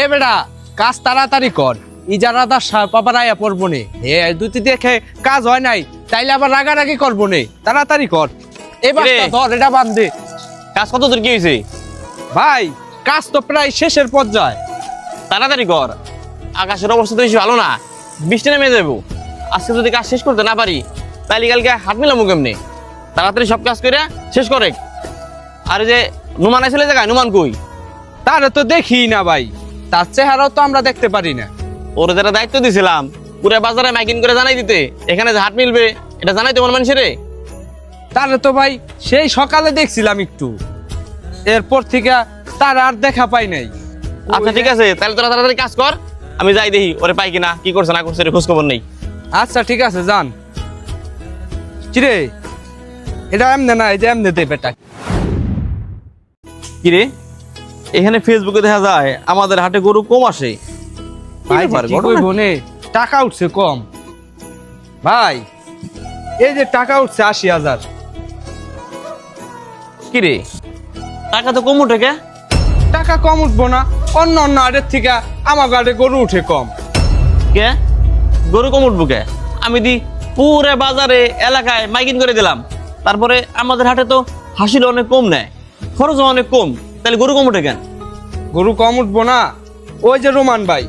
এ বেটা কাজ তাড়াতাড়ি কর। ইজারাদা পাপার আয়া পড়ব নে। এ দুটি দেখে কাজ হয় নাই তাইলে আবার রাগারাগি করব নে। তাড়াতাড়ি কর। এবার ধর এটা বান্ধে কাজ কত দূর কি হয়েছে ভাই কাজ তো প্রায় শেষের পর্যায়ে। তাড়াতাড়ি কর। আকাশের অবস্থা তো বেশি ভালো না। বৃষ্টি নেমে যাব আজকে যদি কাজ শেষ করতে না পারি তাইলে কালকে হাত মিলামু কেমনে? তাড়াতাড়ি সব কাজ করে শেষ করে আর যে নুমান আসলে জায়গায় নুমান কই? তারে তো দেখি না ভাই। তার চেহারাও তো আমরা দেখতে পারি না। ওর যারা দায়িত্ব দিছিলাম পুরো বাজারে মাইকিং করে জানাই দিতে। এখানে যে হাট মিলবে এটা জানাই তোমার মানুষের? তারে তো ভাই সেই সকালে দেখছিলাম একটু। এরপর থেকে তার আর দেখা পাই নাই। আচ্ছা ঠিক আছে তাহলে তোরা তাড়াতাড়ি কাজ কর আমি যাই দেখি ওরে পাই কিনা কি করছে না করছে খোঁজ খবর নেই। আচ্ছা ঠিক আছে যান। কিরে? এটা এমনে না এই যে এমনে দে বেটা। কিরে? এখানে ফেসবুকে দেখা যায় আমাদের হাটে গরু কম আসে। ভাই টাকা উঠছে কম। ভাই এই যে টাকা উঠছে আশি হাজার। কিরে টাকা তো কম উঠে কে? টাকা কম উঠবো না অন্য অন্য আড়ের থেকে আমার গাড়ি গরু উঠে কম। কে? গরু কম উঠবো কে? আমি দি পুরো বাজারে এলাকায় মাইকিং করে দিলাম। তারপরে আমাদের হাটে তো হাসিল অনেক কম নেয় খরচ অনেক কম। তাহলে গরু কম উঠে কেন? গরু কম উঠবো না। ওই যে রোমান ভাই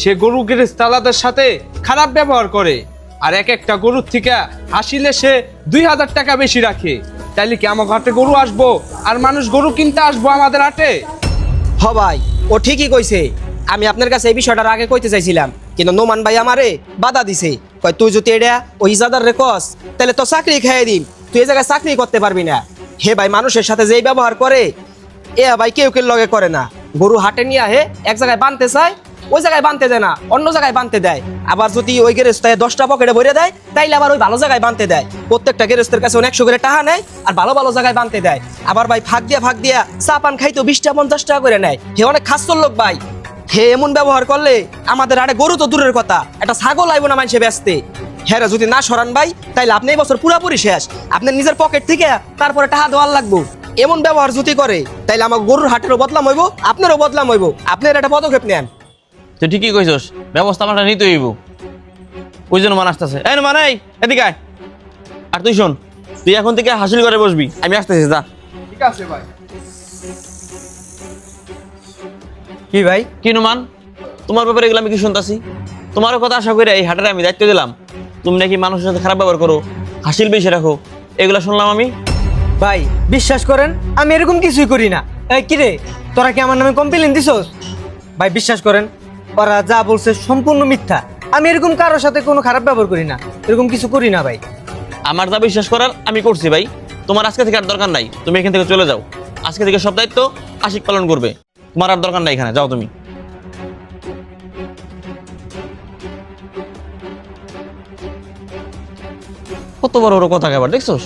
সে গরু গৃহস্থালাদের সাথে খারাপ ব্যবহার করে আর এক একটা গরুর থেকে হাসিলে সে দুই হাজার টাকা বেশি রাখে। তাইলে কি আমার হাটে গরু আসব আর মানুষ গরু কিনতে আসব আমাদের হাটে? হ ভাই ও ঠিকই কইছে। আমি আপনার কাছে এই বিষয়টার আগে কইতে চাইছিলাম কিন্তু নোমান ভাই আমারে বাধা দিছে। কয় তুই যদি এটা ওই ইজাদার রে কস তাহলে তো চাকরি খেয়ে দিন তুই এই জায়গায় চাকরি করতে পারবি না। হে ভাই মানুষের সাথে যেই ব্যবহার করে এ ভাই কেউ কেউ লগে করে না। গরু হাটে নিয়ে আহে, এক জায়গায় বানতে চায়, ওই জায়গায় বানতে দেয় না, অন্য জায়গায় বানতে দেয়। আবার যদি ওই গেরেস্তায় দশটা পকেটে ভরে দেয়, তাইলে আবার ওই ভালো জায়গায় বানতে দেয়। প্রত্যেকটা গেরেস্তের কাছে একশো করে টাকা নেয় আর ভালো ভালো জায়গায় বানতে দেয়। আবার ভাই ফাঁক দিয়া ফাঁক দিয়া চা পান খাইতো বিশটা পঞ্চাশ টাকা করে নেয়। হে অনেক খাস্তর লোক ভাই। হে এমন ব্যবহার করলে আমাদের আরে গরু তো দূরের কথা, একটা ছাগল আইব না মানুষে ব্যস্তে। হ্যাঁ যদি না সরান ভাই, তাইলে আপনি এই বছর পুরাপুরি শেষ। আপনার নিজের পকেট থেকে তারপরে টাকা দেওয়ার লাগবো। এমন ব্যবহার যদি করে তাইলে আমার গরুর হাটেরও বদলাম হইব আপনারও বদলাম হইব। আপনার একটা পদক্ষেপ নেন। তুই ঠিকই কইছস ব্যবস্থা আমরা নিতে হইব। ওই জন্য মান আসতেছে। এই মান এদিকে আয়। আর তুই শোন তুই এখন থেকে হাসিল করে বসবি। আমি আসতেছি যা। ঠিক আছে ভাই। কি ভাই? কি নুমান? তোমার ব্যাপারে এগুলো আমি কি শুনতাছি? তোমারও কথা আশা করে এই হাটের আমি দায়িত্ব দিলাম। তুমি নাকি মানুষের সাথে খারাপ ব্যবহার করো হাসিল বেশি রাখো। এগুলো শুনলাম আমি। ভাই, বিশ্বাস করেন, আমি এরকম কিছুই করি না। এই কিরে তোরা কি আমার নামে কমপ্লেন দিছস? ভাই, বিশ্বাস করেন, ওরা যা বলছে সম্পূর্ণ মিথ্যা। আমি এরকম কারোর সাথে কোনো খারাপ ব্যবহার করি না। এরকম কিছু করি না ভাই। আমার যা বিশ্বাস করার, আমি করছি ভাই। তোমার আজকে থেকে আর দরকার নাই। তুমি এখান থেকে চলে যাও। আজকে থেকে সব দায়িত্ব আশিক পালন করবে। তোমার আর দরকার নাই এখানে, যাও তুমি। কত বড় বড় কথা আবার, দেখছোস?